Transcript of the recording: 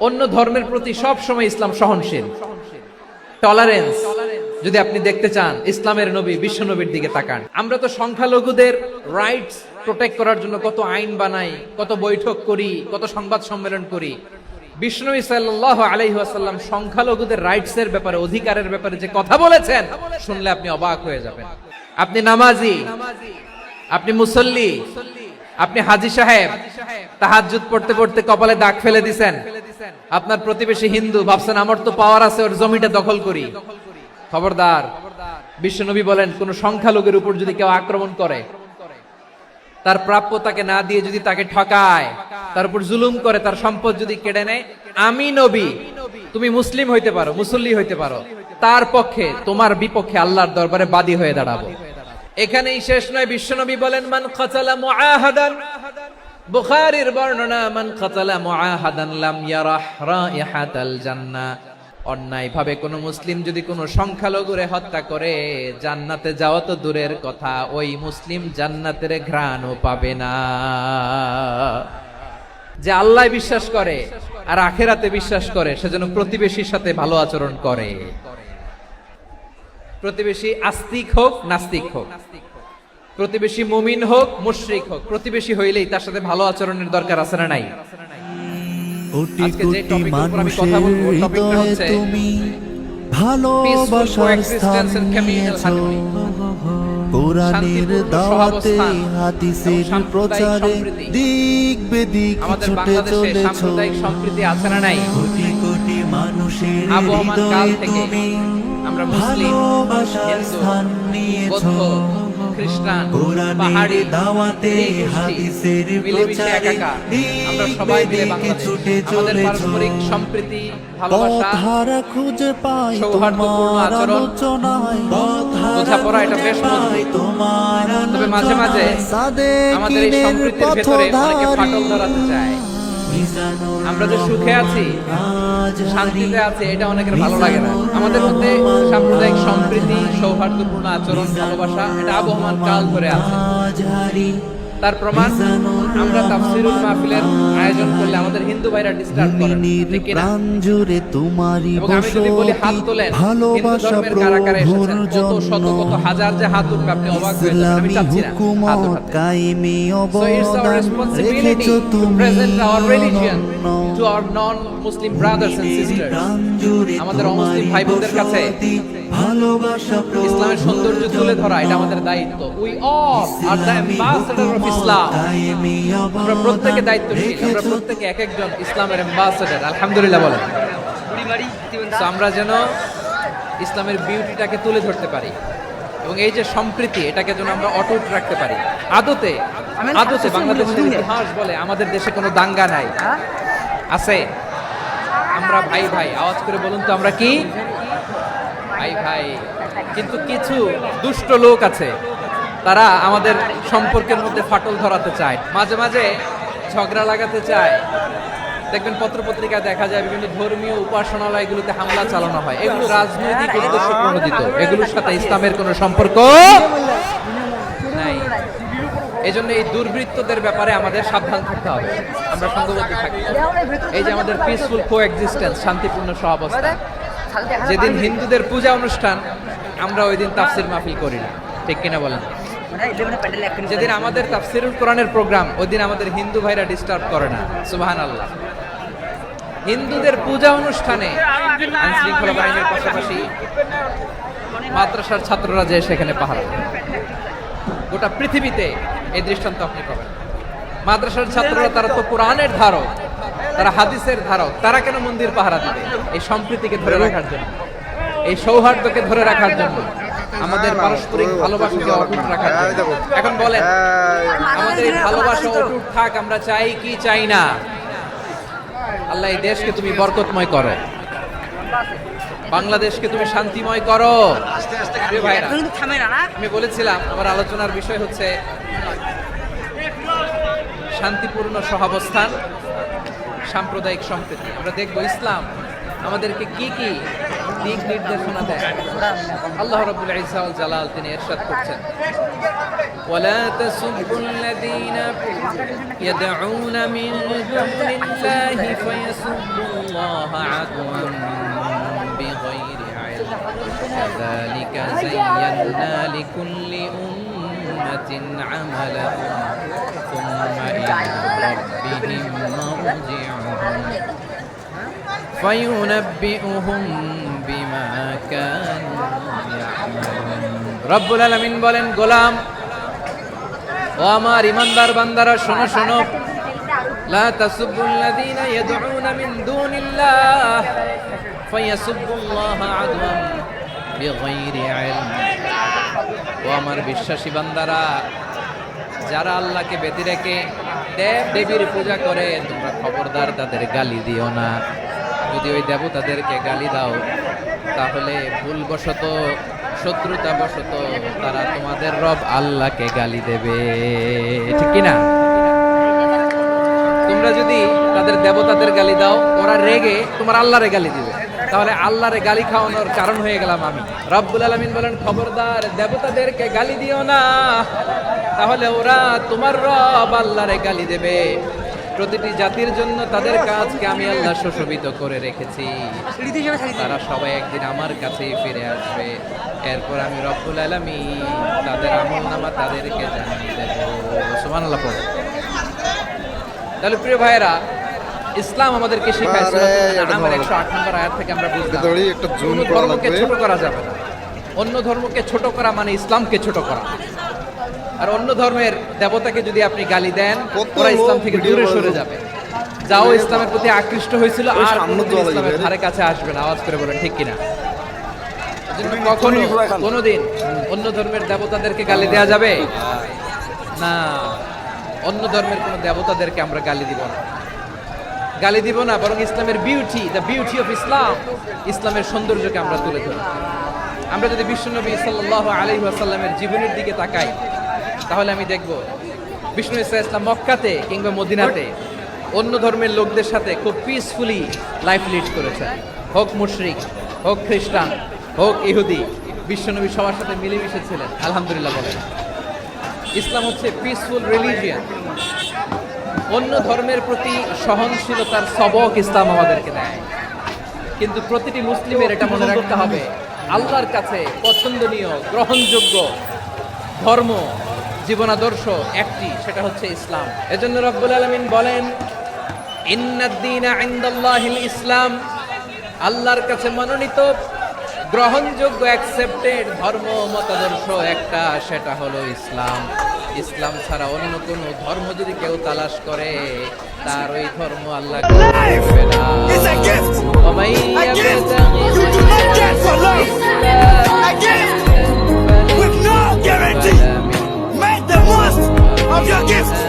অন্য ধর্মের প্রতি সব সময় ইসলাম সহনশীল। টলারেন্স যদি আপনি দেখতে চান, ইসলামের নবী বিশ্ব নবীর দিকে তাকান। আমরা তো সংখ্যালঘুদের রাইটস প্রোটেক্ট করার জন্য কত আইন বানাই, কত বৈঠক করি, কত সংবাদ সম্মেলন করি। বিষ্ণু সাল্লাহ সংখ্যালঘুদের রাইটস এর ব্যাপারে, অধিকারের ব্যাপারে যে কথা বলেছেন, শুনলে আপনি অবাক হয়ে যাবেন। আপনি নামাজি, আপনি মুসল্লি, আপনি হাজি সাহেব, তাহাজ্জুদ পড়তে পড়তে কপালে দাগ ফেলে দিছেন। আপনার প্রতিবেশী হিন্দু ভাবছেন, আমার তো পাওয়ার আছে, ওর জমিটা দখল করি। খবরদার, বিশ্বনবী বলেন, কোন সংখ্যালঘুর উপর যদি কেউ আক্রমণ করে, তার প্রাপ্য তাকে না দিয়ে যদি তাকে ঠকায়, তার উপর জুলুম করে, তার সম্পদ যদি কেড়ে নেয়, আমি নবী, তুমি মুসলিম হইতে পারো, মুসল্লি হইতে পারো। তার পক্ষে, তোমার বিপক্ষে আল্লাহর দরবারে বাদী হয়ে দাঁড়াবো। এখানেই শেষ নয়, বিশ্বনবী বলেন, মান খাতালা মুআহাদান বুখারীর বর্ণনা, মান খাতালা মুআহাদান লাম ইয়ারাহ রাইহাতাল জান্নাহ অন্যায় ভাবে কোনো মুসলিম যদি কোনো সংখ্যালঘুরে হত্যা করে, জান্নাতে যাওয়া তো দূরের কথা, ওই মুসলিম জান্নাতের ঘ্রাণও পাবে না। যে আল্লাহ বিশ্বাস করে আর আখেরাতে বিশ্বাস করে সেজন্য প্রতিবেশীর সাথে ভালো আচরণ করে। প্রতিবেশী আস্তিক হোক, নাস্তিক হোক। প্রতিবেশী মুমিন হোক মুশরিক হোক প্রতিবেশী হইলেই তার সাথে ভালো আচরণের দরকার আছে না নাই? কোটি মানুষের হৃদয়ে তুমি ভালোবাসার স্থান নিয়েছ। কোরআনের দাওয়াতে হাদিসের প্রচারে দিক বেদিক ছুটে বাংলাদেশে চলেছ। সম্প্রীতি আছে না নাই? কোটি কোটি মানুষের হৃদয়ে তুমি ভালোবাসার স্থান নিয়েছ। খ্রিস্টান পাহাড়ি দাওয়াতে হাদিসের প্রচারে আমরা সবাই মিলে ছুটে আমাদের পারস্পরিক সম্প্রীতি ভালোবাসা খুঁজে পাই সৌহার্দ্যপূর্ণ তোমার আচরণ, বোঝাপড়া এটা বেশ। তোমার তবে মাঝে মাঝে আমাদের এই সম্প্রীতির ভেতরে অনেকে ফাটল ধরাতে চায়। আমরা যে সুখে আছি, শান্তিতে আছি, এটা অনেকের ভালো লাগে না। আমাদের মধ্যে সাম্প্রদায়িক সম্প্রীতি, সৌহার্দ্যপূর্ণ আচরণ, ভালোবাসা, এটা আবহমান কাল করে আছে। তার প্রমাণ আমরা তাফসিরুল মাহফিলের আয়োজন করলে আমাদের হিন্দু ভাইরা ডিস্টার্ব করে ঠিক না? প্রাণ জুড়ে তোমারই বলি হাত তোলেন ভালোবাসা প্রভুর জন্য। কত শত কত হাজার যে হাত উঠবে আপনি অবাক হয়ে যাবেন আমি চাচ্ছি না হাত উঠাতে। কায়েমি অবদান রেখেছো তুমি present our religion. Our non-Muslim brothers and sisters. প্রাণ জুড়ে আমাদের অমুসলিম ভাই বোনদের কাছে ইসলামের সৌন্দর্য তুলে ধরা এটা আমাদের দায়িত্ব। We all are the ambassador of Islam আমরা প্রত্যেকে দায়িত্বশীল আমরা প্রত্যেকে এক একজন ইসলামের অ্যাম্বাসেডর আলহামদুলিল্লাহ বলেন। So আমরা যেন ইসলামের বিউটিটাকে তুলে ধরতে পারি এবং এই যে সম্প্রীতি এটাকে যেন আমরা অটুট রাখতে পারি। আদতে আদতে বাংলাদেশের ইতিহাস বলে আমাদের দেশে কোনো দাঙ্গা নাই। আছে? আমরা ভাই ভাই, আওয়াজ করে বলুন তো আমরা কি? ভাই ভাই, কিন্তু কিছু দুষ্ট লোক আছে, তারা আমাদের সম্পর্কের মধ্যে ফাটল ধরাতে চায়, মাঝে মাঝে ঝগড়া লাগাতে চায়। দেখবেন পত্রপত্রিকায় দেখা যায় বিভিন্ন ধর্মীয় উপাসনালয়গুলোতে হামলা চালানো হয়। এগুলো রাজনৈতিক উদ্দেশ্য প্রণোদিত। এগুলোর সাথে ইসলামের কোনো সম্পর্ক এই জন্য এই দুর্বৃত্তদের ব্যাপারে আমাদের সাবধান থাকতে হবে। আমরা সঙ্গবদ্ধ হবে এই যে আমাদের পিসফুল কো এক্সিস্টেন্স শান্তিপূর্ণ সহাবস্থান যেদিন হিন্দুদের পূজা অনুষ্ঠান, আমরা ওই দিন তাফসির মাহফিল করি না। ঠিক কিনা বলেন? যেদিন আমাদের তাফসিরুল কোরআনের প্রোগ্রাম ওই দিন আমাদের হিন্দু ভাইরা ডিস্টার্ব করে না। সুবাহান আল্লাহ হিন্দুদের পূজা অনুষ্ঠানে আইন শৃঙ্খলা বাহিনীর পাশাপাশি মাদ্রাসার ছাত্ররা যে সেখানে পাহারা। গোটা পৃথিবীতে এই দৃষ্টান্ত আপনি পাবেন। মাদ্রাসার ছাত্ররা তারা তো কোরআনের ধারক, তারা হাদিসের ধারক, তারা কেন মন্দির পাহারা দিবে? এই সম্প্রীতিকে ধরে রাখার জন্য, এই সৌহার্দ্যকে ধরে রাখার জন্য, আমাদের পারস্পরিক ভালোবাসাকে অটুট রাখার জন্য। এখন বলেন, আমাদের এই ভালোবাসা অটুট থাক, আমরা চাই কি চাই না? আল্লাহ এই দেশকে তুমি বরকতময় করো। বাংলাদেশকে তুমি শান্তিময় করো প্রিয় ভাইরা আমি বলেছিলাম আমার আলোচনার বিষয় হচ্ছে শান্তিপূর্ণ সহাবস্থান সাম্প্রদায়িক সম্প্রীতি আমরা দেখব ইসলাম আমাদেরকে কি কি দিক নির্দেশনা দেন আল্লাহ রাব্বুল ইজ্জা ওয়াল জালাল তিনি ইরশাদ করছেন ولا تسبوا الذين يدعون من دون الله فيسبوا الله عدوا بغير علم كذلك زينا لكل أمة عملهم ثم إلى ربهم مرجعهم فينبئهم بما كانوا يعملون رب العالمين বলেন গোলাম ও আমার ইমানদার বান্দারা শোনো শোনো لا تسبوا الذين يدعون من دون الله فيسبوا الله عدوا بغير علم ও আমার বিশ্বাসী বান্দারা, যারা আল্লাহকে বেঁধে রেখে দেব দেবীর পূজা করে, তোমরা খবরদার তাদের গালি দিও না। যদি ওই দেবতাদেরকে গালি দাও, তাহলে ভুলবশত শত্রুতা বশত তারা তোমাদের রব আল্লাহকে গালি দেবে। ঠিক কি না তোমরা যদি তাদের দেবতাদের গালি দাও, ওরা রেগে তোমার আল্লাহরে গালি দিবে। তাহলে আল্লাহরে গালি খাওয়ানোর কারণ হয়ে গেলাম আমি। রব্বুল আলমিন বলেন খবরদার দেবতাদেরকে গালি দিও না। তাহলে ওরা তোমার রব আল্লাহরে গালি দেবে। প্রতিটি জাতির জন্য তাদের কাজকে আমি আল্লাহ সুশোভিত করে রেখেছি। তারা সবাই একদিন আমার কাছেই ফিরে আসবে। এরপর আমি রব্বুল আলমী তাদের আমল নামা তাদেরকে জানিয়ে দেবো। সুমান তাহলে প্রিয় ভাইয়েরা ইসলাম আমাদেরকে শেখায় আমার একশো আট নম্বর আয়াত থেকে আমরা বুঝলাম। ভেতরেই একটা জুম কোনো করা ধর্মকে ছোট করা যাবে না। অন্য ধর্মকে ছোট করা মানে ইসলামকে ছোট করা। আর অন্য ধর্মের দেবতাকে যদি আপনি গালি দেন ওরা ইসলাম থেকে দূরে সরে যাবে। যাও ইসলামের প্রতি আকৃষ্ট হয়েছিল আর ইসলামের ধারে কাছে আসবে না। আওয়াজ করে বলেন ঠিক কিনা? কখনো কোনোদিন অন্য ধর্মের দেবতাদেরকে গালি দেওয়া যাবে? না অন্য ধর্মের কোনো দেবতাদেরকে আমরা গালি দিব না। গালি দিব না, বরং ইসলামের beauty the beauty of Islam ইসলামের সৌন্দর্যকে আমরা তুলে ধরি। আমরা যদি বিশ্বনবী সাল্লাহ আলী আসাল্লামের জীবনের দিকে তাকাই, তাহলে আমি দেখব বিষ্ণু ইসা ইসলাম মক্কাতে কিংবা মদিনাতে অন্য ধর্মের লোকদের সাথে খুব পিসফুলি লাইফ লিড করেছেন। হোক মুশরিক, হোক খ্রিস্টান, হোক ইহুদি, বিশ্বনবী সবার সাথে মিলেমিশে ছিলেন, আলহামদুলিল্লাহ বলেন। ইসলাম হচ্ছে পিসফুল রিলিজিয়ান অন্য ধর্মের প্রতি সহনশীলতার সবক ইসলাম আমাদেরকে দেয়। কিন্তু প্রতিটি মুসলিমের এটা মনে রাখতে হবে, আল্লাহর কাছে পছন্দনীয়, গ্রহণযোগ্য ধর্ম, জীবনাদর্শ একটি, সেটা হচ্ছে ইসলাম। এজন্য রব্বুল আলমিন বলেন ইসলাম আল্লাহর কাছে মনোনীত, গ্রহণযোগ্য অ্যাকসেপ্টেড ধর্ম, মতাদর্শ একটা, সেটা হলো ইসলাম। ইসলাম ছাড়া অন্য কোনো ধর্ম যদি কেউ তালাশ করে তার ওই ধর্ম আল্লাহ of your gifts.